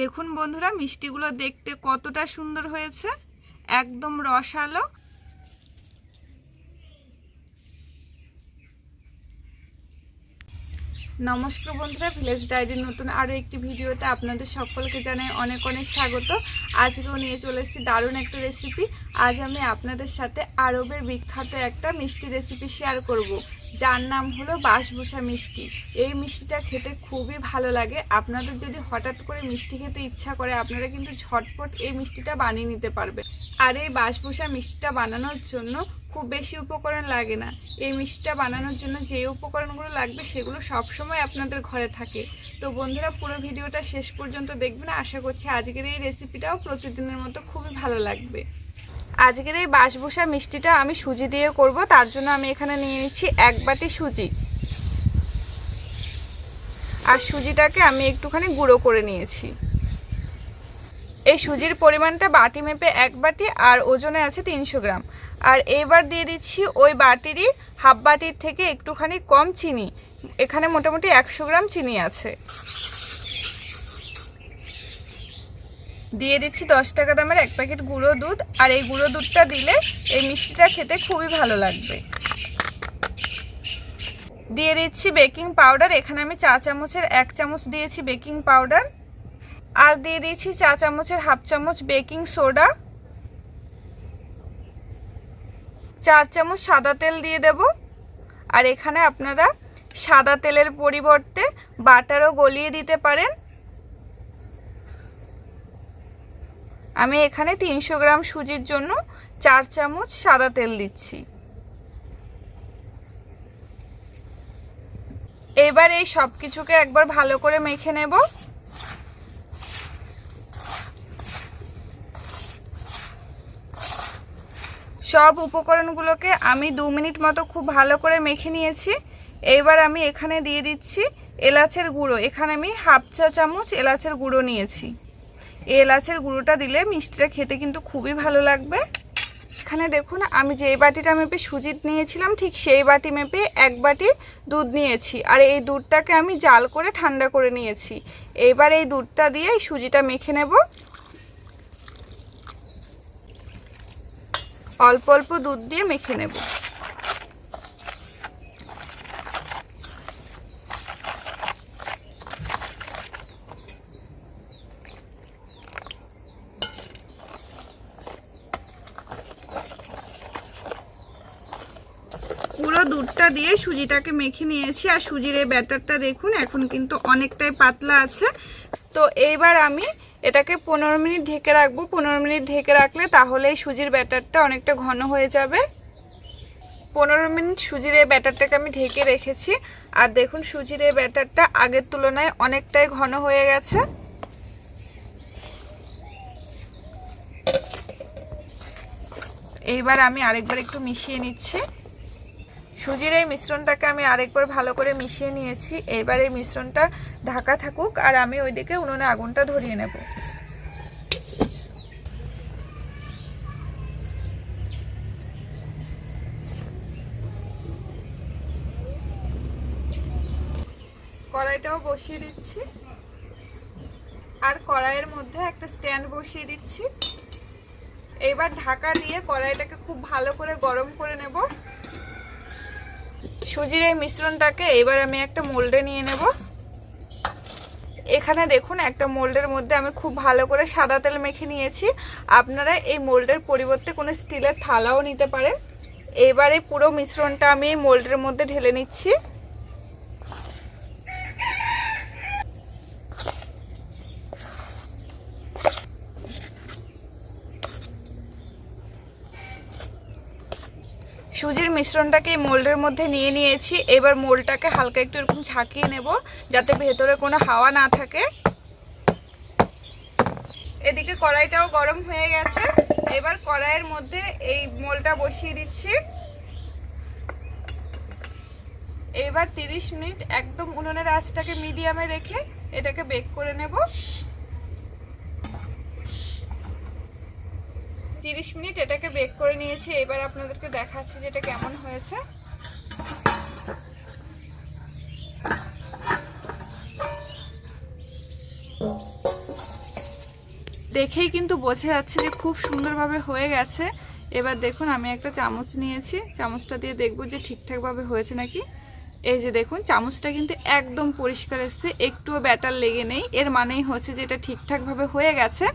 দেখুন বন্ধুরা, মিষ্টিগুলো দেখতে কতটা সুন্দর হয়েছে। একদম রসালো। নমস্কার বন্ধুরা, ভিলেজ ডায়েরির নতুন আরও একটি ভিডিওতে আপনাদের সকলকে জানাই অনেক অনেক স্বাগত। আজকেও নিয়ে চলে এসেছি দারুণ একটা রেসিপি আজ আমি আপনাদের সাথে আরবের বিখ্যাত একটা মিষ্টি রেসিপি শেয়ার করব। যার নাম হলো বাঁশভূষা মিষ্টি। এই মিষ্টিটা খেতে খুবই ভালো লাগে। আপনাদের যদি হঠাৎ করে মিষ্টি খেতে ইচ্ছা করে, আপনারা কিন্তু ঝটপট এই মিষ্টিটা বানিয়ে নিতে পারবেন। আর এই বাঁশভূষা মিষ্টিটা বানানোর জন্য খুব বেশি উপকরণ লাগে না। এই মিষ্টিটা বানানোর জন্য যে উপকরণগুলো লাগবে, সেগুলো সবসময় আপনাদের ঘরে থাকে। তো বন্ধুরা, পুরো ভিডিওটা শেষ পর্যন্ত দেখবেন। আশা করছি আজকের এই রেসিপিটাও প্রতিদিনের মতো খুবই ভালো লাগবে। আজকের এই বাঁশভূষা মিষ্টিটা আমি সুজি দিয়ে করব, তার জন্য আমি এখানে নিয়ে নিচ্ছি এক বাটি সুজি। আর সুজিটাকে আমি একটুখানি গুঁড়ো করে নিয়েছি। এই সুজির পরিমাণটা বাটি মেপে এক বাটি, আর ওজনে আছে তিনশো গ্রাম। আর এবার দিয়ে দিচ্ছি ওই বাটিরই হাফ বাটির থেকে একটুখানি কম চিনি। এখানে মোটামুটি একশো গ্রাম চিনি আছে। দিয়ে দিচ্ছি দশ টাকা দামের এক প্যাকেট গুঁড়ো দুধ, আর এই গুঁড়ো দুধটা দিলে এই মিষ্টিটা খেতে খুবই ভালো লাগবে। দিয়ে দিচ্ছি বেকিং পাউডার, এখানে আমি চা চামচের এক চামচ দিয়েছি বেকিং পাউডার, আর দিয়ে দিয়েছি চা চামচের হাফ চামচ বেকিং সোডা, চার চামচ সাদা তেল দিয়ে দেব, আর এখানে আপনারা সাদা তেলের পরিবর্তে বাটারও গলিয়ে দিতে পারেন। আমি এখানে তিনশো গ্রাম সুজির জন্য চার চামচ সাদা তেল দিচ্ছি। এবার এই সব কিছুকে একবার ভালো করে মেখে নেব। সব উপকরণগুলোকে আমি দু মিনিট মতো খুব ভালো করে মেখে নিয়েছি। এবার আমি এখানে দিয়ে দিচ্ছি এলাচের গুঁড়ো। এখানে আমি হাফ চা চামচ এলাচের গুঁড়ো নিয়েছি। এলাচের গুঁড়োটা দিলে মিষ্টিটা খেতে কিন্তু খুবই ভালো লাগবে। এখানে দেখুন, আমি যে বাটিটা মেপে সুজি নিয়েছিলাম, ঠিক সেই বাটি মেপে এক বাটি দুধ নিয়েছি। আর এই দুধটাকে আমি জাল করে ঠান্ডা করে নিয়েছি। এবার এই দুধটা দিয়ে সুজিটা মেখে নেব। অল্প অল্প দুধ দিয়ে মেখে নেব পুরো দুধটা দিয়ে সুজিটাকে মেখে নিয়েছি। আর সুজির এই ব্যাটারটা দেখুন, এখন কিন্তু অনেকটাই পাতলা আছে। তো এইবার আমি এটাকে পনেরো মিনিট ঢেকে রাখব। পনেরো মিনিট ঢেকে রাখলে তাহলে এই সুজির ব্যাটারটা অনেকটা ঘন হয়ে যাবে। পনেরো মিনিট সুজির এই ব্যাটারটাকে আমি ঢেকে রেখেছি। আর দেখুন, সুজির এই ব্যাটারটা আগের তুলনায় অনেকটাই ঘন হয়ে গেছে। এইবার আমি আরেকবার একটু মিশিয়ে নিচ্ছি। সুজির এই মিশ্রণটাকে আমি আরেকবার ভালো করে মিশিয়ে নিয়েছি। এবার এই মিশ্রণটা ঢাকা থাকুক আর আমি ওইদিকে উনুনে আগুনটা ধরিয়ে নেব। কড়াইটাও বসিয়ে দিচ্ছি। আর কড়াইয়ের মধ্যে একটা স্ট্যান্ড বসিয়ে দিচ্ছি। এবার ঢাকা দিয়ে কড়াইটাকে খুব ভালো করে গরম করে নেব। সুজির এই মিশ্রণটাকে এবার আমি একটা মোল্ডে নিয়ে নেব। এখানে দেখুন, একটা মোল্ডের মধ্যে আমি খুব ভালো করে সাদা তেল মেখে নিয়েছি। আপনারা এই মোল্ডের পরিবর্তে কোনো স্টিলের থালাও নিতে পারেন। এবারে পুরো মিশ্রণটা আমি মোল্ডের মধ্যে ঢেলে নিচ্ছি। সুজির মিশ্রণটাকে এই মোল্ডের মধ্যে নিয়ে নিয়েছি। এবার মোল্ডটাকে হালকা একটু এরকম ঝাঁকিয়ে নেব, যাতে ভেতরে কোনো হাওয়া না থাকে। এদিকে কড়াইটাও গরম হয়ে গেছে। এবার কড়াইয়ের মধ্যে এই মোলটা বসিয়ে দিচ্ছি। এবার 30 মিনিট একদম উনুনের আঁচটাকে মিডিয়ামে রেখে এটাকে বেক করে নেব। তিরিশ মিনিট এটাকে বেক করে নিয়েছি, এবার আপনাদেরকে দেখাচ্ছি যে এটা কেমন হয়েছে। দেখেই কিন্তু বোঝা যাচ্ছে যে খুব সুন্দরভাবে হয়ে গেছে। এবার দেখুন, আমি একটা চামচ নিয়েছি। চামচটা দিয়ে দেখব যে ঠিকঠাকভাবে হয়েছে নাকি। এই যে দেখুন, চামচটা কিন্তু একদম পরিষ্কার এসছে, একটুও ব্যাটার লেগে নেই। এর মানেই হচ্ছে যে এটা ঠিকঠাকভাবে হয়ে গেছে।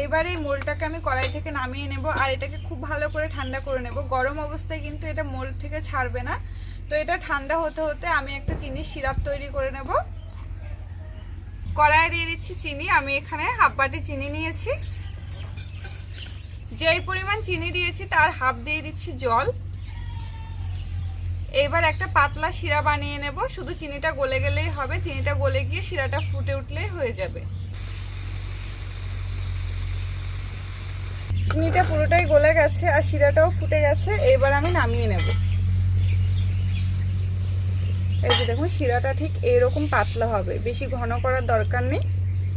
এইবার এই মোলটাকে আমি কড়াই থেকে নামিয়ে নেব, আর এটাকে খুব ভালো করে ঠান্ডা করে নেব। গরম অবস্থায় কিন্তু এটা মোল থেকে ছাড়বে না। তো এটা ঠান্ডা হতে হতে আমি একটা চিনির সিরাপ তৈরি করে নেব। কড়াই দিয়ে দিচ্ছি চিনি, আমি এখানে হাফ বাটি চিনি নিয়েছি। যেই পরিমাণ চিনি দিয়েছি তার হাফ দিয়ে দিচ্ছি জল। এবার একটা পাতলা শিরা বানিয়ে নেব। শুধু চিনিটা গলে গেলেই হবে, চিনিটা গলে গিয়ে শিরাটা ফুটে উঠলেই হয়ে যাবে। চিনিটা পুরোটাই গলে গেছে আর শিরাটাও ফুটে গেছে, এবার আমি নামিয়ে নেব। এই যে দেখুন, শিরাটা ঠিক এরকম পাতলা হবে, বেশি ঘন করার দরকার নেই।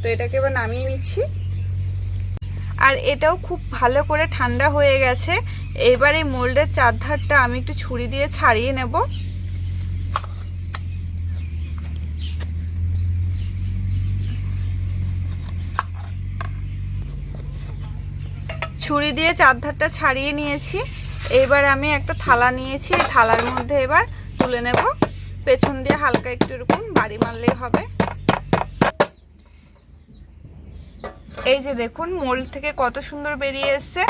তো এটাকে এবার নামিয়ে নিচ্ছি। আর এটাও খুব ভালো করে ঠান্ডা হয়ে গেছে, এবার এই মোল্ডের চারধারটা আমি একটু ছুরি দিয়ে ছাড়িয়ে নেব। ছুরি দিয়ে চারধারটা ছাড়িয়ে নিয়েছি। এবার আমি একটা থালা নিয়েছি। থালার মধ্যে এবার তুলে নেব। পেছন দিয়ে হালকা একটু এরকম বাড়ি মারলেই হবে। এই যে দেখুন, মোল থেকে কত সুন্দর বেরিয়ে এসছে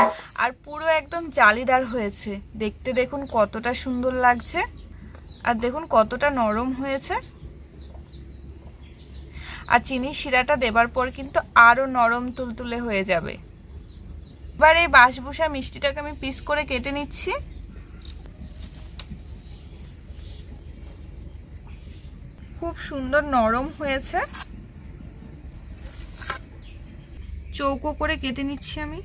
আর পুরো একদম জালিদার হয়েছে। দেখতে দেখুন কতটা সুন্দর লাগছে আর দেখুন কতটা নরম হয়েছে। আর চিনি শিরাটা দেবার পর কিন্তু আরও নরম তুলতুলে হয়ে যাবে। এবার এই বাঁশবুসা মিষ্টিটাকে আমি পিস করে কেটে নিচ্ছি। খুব সুন্দর নরম হয়েছে। চৌকো করে কেটে নিচ্ছি আমি।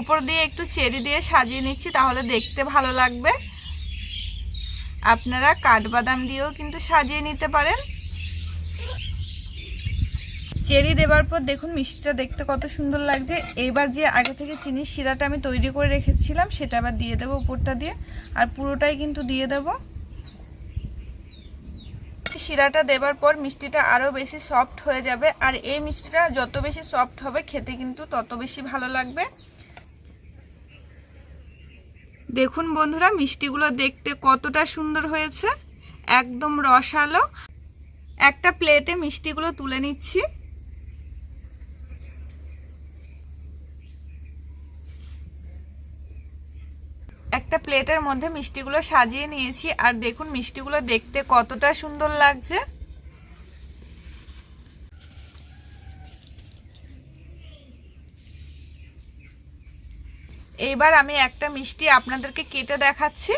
উপর দিয়ে একটু চেরি দিয়ে সাজিয়ে নিচ্ছি, তাহলে দেখতে ভালো লাগবে। আপনারা কাঠবাদাম দিয়েও কিন্তু সাজিয়ে নিতে পারেন। চেরি দেবার পর দেখুন, মিষ্টিটা দেখতে কত সুন্দর লাগছে। এবার যে আগে থেকে চিনির শিরাটা আমি তৈরি করে রেখেছিলাম, সেটা আবার দিয়ে দেবো উপরটা দিয়ে। আর পুরোটাই কিন্তু দিয়ে দেবো। শিরাটা দেবার পর মিষ্টিটা আরও বেশি সফট হয়ে যাবে। আর এই মিষ্টিটা যত বেশি সফট হবে, খেতে কিন্তু তত বেশি ভালো লাগবে। দেখুন বন্ধুরা, মিষ্টিগুলো দেখতে কতটা সুন্দর হয়েছে। একদম রসালো। একটা প্লেটে মিষ্টিগুলো তুলে নিচ্ছি। একটা প্লেটের মধ্যে মিষ্টিগুলো সাজিয়ে নিয়েছি। আর দেখুন, মিষ্টিগুলো দেখতে কতটা সুন্দর লাগছে। এইবার আমি একটা মিষ্টি আপনাদেরকে কেটে দেখাচ্ছি।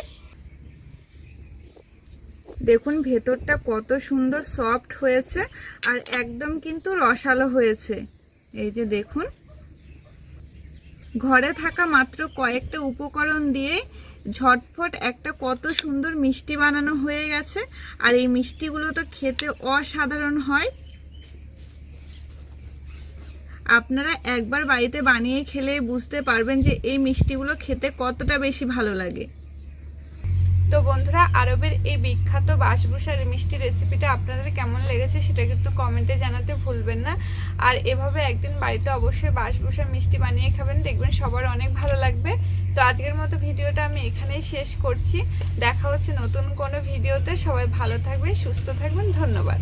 দেখুন, ভেতরটা কত সুন্দর সফট হয়েছে আর একদম কিন্তু রসালো হয়েছে। এই যে দেখুন। ঘরে থাকা মাত্র কয়েকটা উপকরণ দিয়ে ঝটফট একটা কত সুন্দর মিষ্টি বানানো হয়ে গেছে। আর এই মিষ্টিগুলো তো খেতে অসাধারণ হয়। আপনারা একবার বাড়িতে বানিয়ে খেলে বুঝতে পারবেন যে এই মিষ্টিগুলো খেতে কতটা বেশি ভালো লাগে। তো বন্ধুরা, আরবের এই বিখ্যাত বাসবুসার মিষ্টি রেসিপিটা আপনাদের কেমন লেগেছে সেটা কিন্তু কমেন্টে জানাতে ভুলবেন না। আর এভাবে একদিন বাড়িতে অবশ্যই বাসবুসার মিষ্টি বানিয়ে খাবেন, দেখবেন সবার অনেক ভালো লাগবে। তো আজকের মতো ভিডিওটা আমি এখানেই শেষ করছি। দেখা হচ্ছে নতুন কোনো ভিডিওতে। সবাই ভালো থাকবে সুস্থ থাকবেন, ধন্যবাদ।